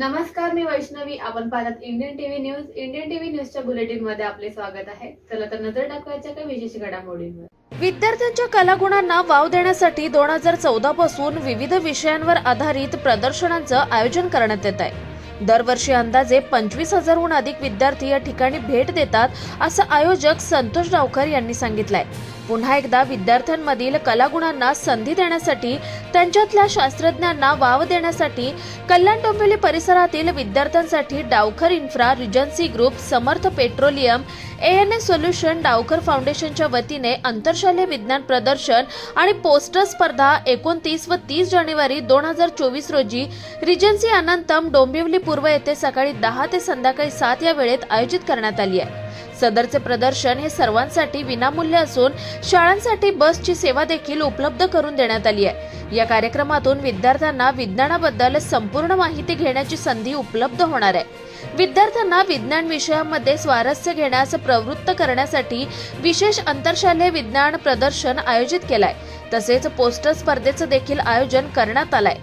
नमस्कार मी वैष्णवी. आपण पाहतात Indian TV news Indian TV न्यूजच्या बुलेटिनमध्ये आपले स्वागत आहे. चला तर नजर टाकवायच्या काही विशेष घडामोडींवर. विद्यार्थ्यांच्या कलागुणांना वाव देण्यासाठी दोन हजार चौदा पासून विविध विषयांवर आधारित प्रदर्शनांचं आयोजन करण्यात येत आहे. दरवर्षी अंदाजे पंचवीस हजारहून अधिक विद्यार्थी या ठिकाणी भेट देतात असं आयोजक संतोष डावकर यांनी सांगितलंय. पुन्हा एकदा विद्यार्थ्यांमधील कलागुणांना संधी देण्यासाठी त्यांच्यातल्या शास्त्रज्ञांना वाव देण्यासाठी कल्याण डोंबिवली परिसरातील विद्यार्थ्यांसाठी Dawkar infra regency group Samarth petroleum N A solution Dawkar फाउंडेशनच्या वतीने आंतरशालेय विज्ञान प्रदर्शन आणि पोस्टर स्पर्धा एकोणतीस व तीस जानेवारी दोन हजार चोवीस रोजी रिजन्सी अनंतम डोंबिवली पूर्व येथे सकाळी दहा ते संध्याकाळी सात या वेळेत आयोजित करण्यात आली आहे. सदरचे प्रदर्शन हे सर्वांसाठी विनामूल्य असून शाळांसाठी बसची सेवा देखील उपलब्ध करून देण्यात आली आहे. या कार्यक्रमातून विद्यार्थ्यांना विज्ञानाबद्दल संपूर्ण माहिती घेण्याची संधी उपलब्ध होणार आहे. विद्यार्थ्यांना विज्ञान विषयामध्ये स्वारस्य घेण्यास प्रवृत्त करण्यासाठी विशेष आंतरशालेय विज्ञान प्रदर्शन आयोजित केलंय. तसेच पोस्टर स्पर्धेचं देखील आयोजन करण्यात आलंय.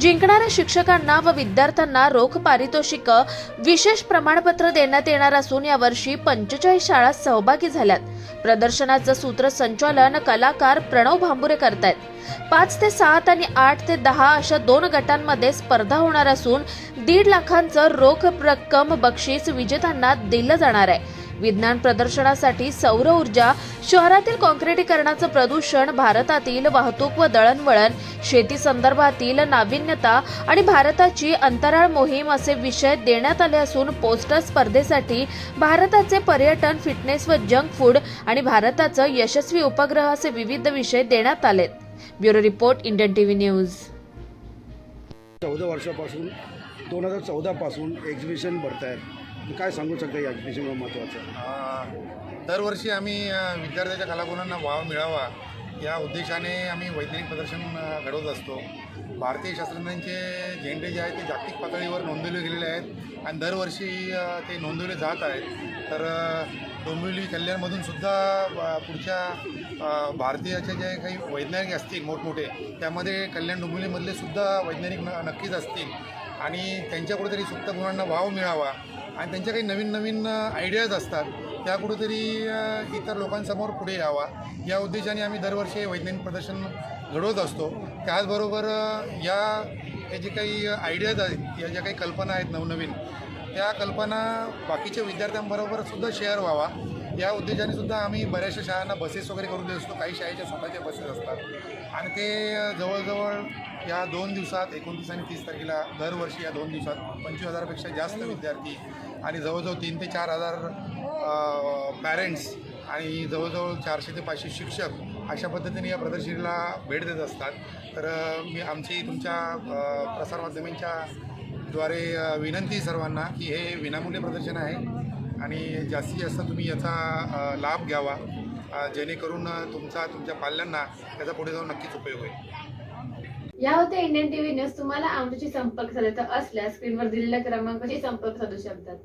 जिंकणाऱ्या शिक्षकांना व विद्यार्थ्यांना रोख पारितोषिक विशेष प्रमाणपत्र देण्यात येणार असून यावर्षी पंचेचाळीस शाळा सहभागी झाल्यात. प्रदर्शनाचं सूत्रसंचालन कलाकार प्रणव भांबुरे करतायत. पाच ते सात आणि आठ ते दहा अशा दोन गटांमध्ये स्पर्धा होणार असून दीड लाखांचं रोख रक्कम बक्षीस विजेत्यांना दिलं जाणार आहे. विज्ञान प्रदर्शनासाठी सौर ऊर्जा शहरातील काँक्रिटीकरणाचं प्रदूषण भारतातील वाहतूक व दळणवळण शेती संदर्भातील नाविन्यता आणि भारताची अंतराळ मोहीम असे विषय देण्यात आले असून पोस्टर स्पर्धेसाठी भारताचे पर्यटन फिटनेस व जंक फूड आणि भारताचं यशस्वी उपग्रह असे विविध विषय देण्यात आलेत. Bureau report Indian TV news. चौदा वर्षापासून दोन हजार चौदापासून एक्झिबिशन भरत आहेत काय सांगू शकता या एक्झिबिशनवर महत्त्वाचं? दरवर्षी आम्ही अ, विद्यार्थ्याच्या कलागुणांना वाव मिळावा या उद्देशाने आम्ही वैज्ञानिक प्रदर्शन अ, घडवत असतो. भारतीय शास्त्रज्ञांचे झेंडे जे आहेत ते जागतिक पातळीवर नोंदवले गेलेले आहेत आणि दरवर्षी अ, ते नोंदवले जात आहेत. तर अ, डोंबिवली कल्याणमधून सुद्धा अ, पुढच्या अ, भारतीयाचे जे काही वैज्ञानिक असतील मोठमोठे त्यामध्ये कल्याण डोंबिवलीमधले सुद्धा वैज्ञानिक न नक्कीच असतील. आणि त्यांच्या कुठेतरी सुप्त गुणांना वाव मिळावा आणि त्यांच्या काही नवीन नवीन आयडियाज असतात त्या कुठेतरी इतर लोकांसमोर पुढे यावा. या उद्देशाने आम्ही दरवर्षी वैज्ञानिक प्रदर्शन घडवत असतो. त्याचबरोबर या या जे काही आयडियाज आहेत या ज्या काही कल्पना आहेत नवनवीन त्या कल्पना बाकीच्या विद्यार्थ्यांबरोबर सुद्धा शेअर व्हावा. या उद्देशाने सुद्धा आम्ही बऱ्याचशा शाळांना बसेस वगैरे करून देत असतो. काही शाळेच्या स्वतःच्या बसेस असतात. आणि ते जवळजवळ या दोन दिवसात एकोणतीस आणि तीस तारखेला दरवर्षी या दोन दिवसात पंचवीस हजारापेक्षा जास्त विद्यार्थी आणि जवळजवळ तीन ते चार हजार पॅरेंट्स आणि जवळजवळ चारशे ते पाचशे शिक्षक अशा पद्धतीने या प्रदर्शनीला भेट देत असतात. तर मी आमची तुमच्या प्रसारमाध्यमांच्या द्वारे विनंती सर्वांना की हे विनामूल्य प्रदर्शन आहे. आणि जास्तीत जास्त तुम्ही याचा लाभ घ्यावा. जेणेकरून तुमचा तुमच्या पाल्यांना त्याचा पुढे जाऊन नक्कीच उपयोग होईल. या होत्या इंडियन टीव्ही न्यूज. तुम्हाला आमच्याशी संपर्क साधायचा असल्यास स्क्रीनवर दिलेल्या क्रमांकाशी संपर्क साधू शकतात.